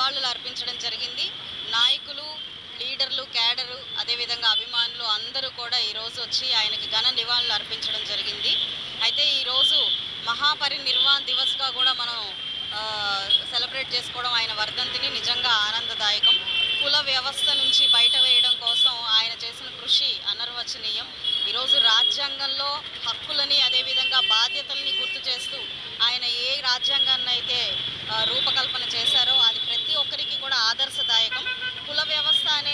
నివాళులు అర్పించడం జరిగింది. నాయకులు లీడర్లు క్యాడరు అదేవిధంగా అభిమానులు అందరూ కూడా ఈరోజు వచ్చి ఆయనకి ఘన నివాళులు అర్పించడం జరిగింది. అయితే ఈరోజు మహాపరినిర్వాణ దివస్గా కూడా మనం సెలబ్రేట్ చేసుకోవడం ఆయన వర్ధంతిని నిజంగా ఆనందదాయకం. కుల వ్యవస్థ నుంచి బయట వేయడం కోసం ఆయన చేసిన కృషి అనర్వచనీయం. ఈరోజు రాజ్యాంగంలో హక్కులని అదేవిధంగా బాధ్యతల్ని గుర్తు చేస్తూ ఆయన ఏ రాజ్యాంగాన్ని అయితే రూపకల్ప రూపకల్పన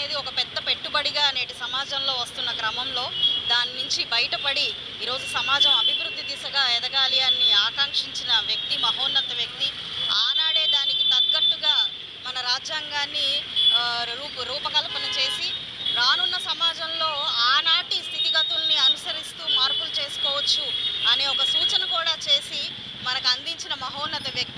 అనేది ఒక పెద్ద పెట్టుబడిగా నేటి సమాజంలో వస్తున్న క్రమంలో దాని నుంచి బయటపడి ఈరోజు సమాజం అభివృద్ధి దిశగా ఎదగాలి అని ఆకాంక్షించిన వ్యక్తి మహోన్నత వ్యక్తి ఆనాడే దానికి తగ్గట్టుగా మన రాజ్యాంగాన్ని రూపు రూపకల్పన చేసి రానున్న సమాజంలో ఆనాటి స్థితిగతుల్ని అనుసరిస్తూ మార్పులు చేసుకోవచ్చు అనే ఒక సూచన కూడా చేసి మనకు అందించిన మహోన్నత వ్యక్తి